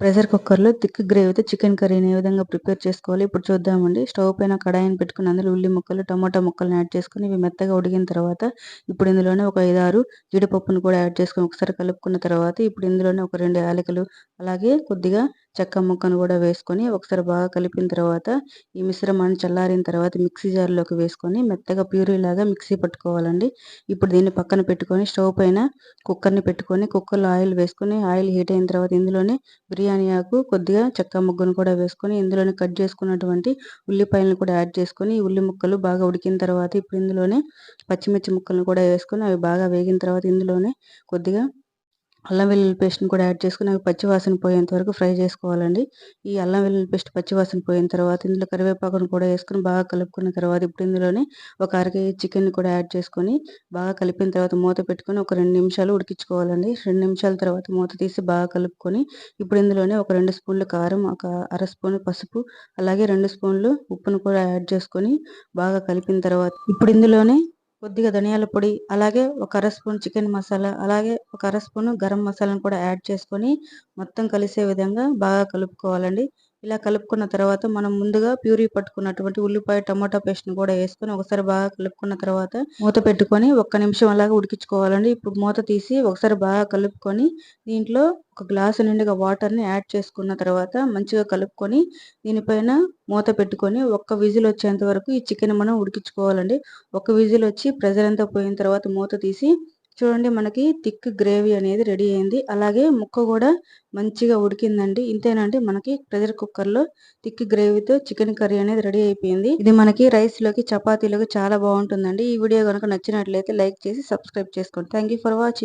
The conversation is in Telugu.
ప్రెషర్ కుక్కర్లో థిక్ గ్రేవీతో చికెన్ కర్రీని ఏ విధంగా ప్రిపేర్ చేసుకోవాలి? ఇప్పుడు చూద్దామండి. స్టవ్ పైన కడాయిని పెట్టుకుని అందులో ఉల్లి ముక్కలు టమాటా ముక్కలను యాడ్ చేసుకుని ఇవి మెత్తగా ఉడికిన తర్వాత ఇప్పుడు ఇందులోనే ఒక ఐదారు జీడిపప్పును కూడా యాడ్ చేసుకొని ఒకసారి కలుపుకున్న తర్వాత ఇప్పుడు ఇందులోనే ఒక రెండు యాలకులు అలాగే కొద్దిగా చెక్క ముక్కను కూడా వేసుకొని ఒకసారి బాగా కలిపిన తర్వాత ఈ మిశ్రమాన్ని చల్లారిన తర్వాత మిక్సీ జార్లోకి వేసుకొని మెత్తగా ప్యూరీ లాగా మిక్సీ పట్టుకోవాలండి. ఇప్పుడు దీన్ని పక్కన పెట్టుకొని స్టవ్ పైన కుక్కర్ని పెట్టుకొని కుక్కర్లో ఆయిల్ వేసుకొని ఆయిల్ హీట్ అయిన తర్వాత ఇందులోనే బిర్యానీ ఆకు కొద్దిగా చెక్క ముగ్గును కూడా వేసుకొని ఇందులోనే కట్ చేసుకున్నటువంటి ఉల్లిపాయలను కూడా యాడ్ చేసుకొని ఈ ఉల్లి ముక్కలు బాగా ఉడికిన తర్వాత ఇప్పుడు ఇందులోనే పచ్చిమిర్చి ముక్కలను కూడా వేసుకొని అవి బాగా వేగిన తర్వాత ఇందులోనే కొద్దిగా అల్లం వెల్లుల్లి పేస్ట్ని కూడా యాడ్ చేసుకుని అవి పచ్చివాసన పోయేంత వరకు ఫ్రై చేసుకోవాలండి. ఈ అల్లం వెల్లుల్లి పేస్ట్ పచ్చివాసన పోయిన తర్వాత ఇందులో కరివేపాకును కూడా వేసుకొని బాగా కలుపుకున్న తర్వాత ఇప్పుడు ఇందులోనే ఒక అర కేజీ చికెన్ కూడా యాడ్ చేసుకొని బాగా కలిపిన తర్వాత మూత పెట్టుకొని ఒక రెండు నిమిషాలు ఉడికించుకోవాలండి. రెండు నిమిషాల తర్వాత మూత తీసి బాగా కలుపుకొని ఇప్పుడు ఇందులోనే ఒక రెండు స్పూన్లు కారం ఒక అర స్పూన్ పసుపు అలాగే రెండు స్పూన్లు ఉప్పును కూడా యాడ్ చేసుకొని బాగా కలిపిన తర్వాత ఇప్పుడు ఇందులోనే కొద్దిగా ధనియాల పొడి అలాగే ఒక అర స్పూన్ చికెన్ మసాలా అలాగే ఒక అర స్పూన్ గరం మసాలాను కూడా యాడ్ చేసుకొని మొత్తం కలిసే విధంగా బాగా కలుపుకోవాలండి. ఇలా కలుపుకున్న తర్వాత మనం ముందుగా ప్యూరీ పట్టుకున్నటువంటి ఉల్లిపాయ టమాటా పేస్ట్ని కూడా వేసుకొని ఒకసారి బాగా కలుపుకున్న తర్వాత మూత పెట్టుకొని ఒక్క నిమిషం అలాగా ఉడికించుకోవాలండి. ఇప్పుడు మూత తీసి ఒకసారి బాగా కలుపుకొని దీంట్లో ఒక గ్లాసు నిండుగా వాటర్ని యాడ్ చేసుకున్న తర్వాత మంచిగా కలుపుకొని దీనిపైన మూత పెట్టుకొని ఒక్క విజిల్ వచ్చేంత వరకు ఈ చికెన్ మనం ఉడికించుకోవాలండి. ఒక విజిల్ వచ్చి ప్రెజర్ అంతా పోయిన తర్వాత మూత తీసి చూడండి మనకి థిక్ గ్రేవీ అనేది రెడీ అయింది. అలాగే ముక్క కూడా మంచిగా ఉడికిందండి. ఇంతేనండి మనకి ప్రెషర్ కుక్కర్లో థిక్ గ్రేవీతో చికెన్ కర్రీ అనేది రెడీ అయిపోయింది. ఇది మనకి రైస్లోకి చపాతీలోకి చాలా బాగుంటుందండి. ఈ వీడియో కనుక నచ్చినట్లయితే లైక్ చేసి సబ్స్క్రైబ్ చేసుకోండి. Thank for watching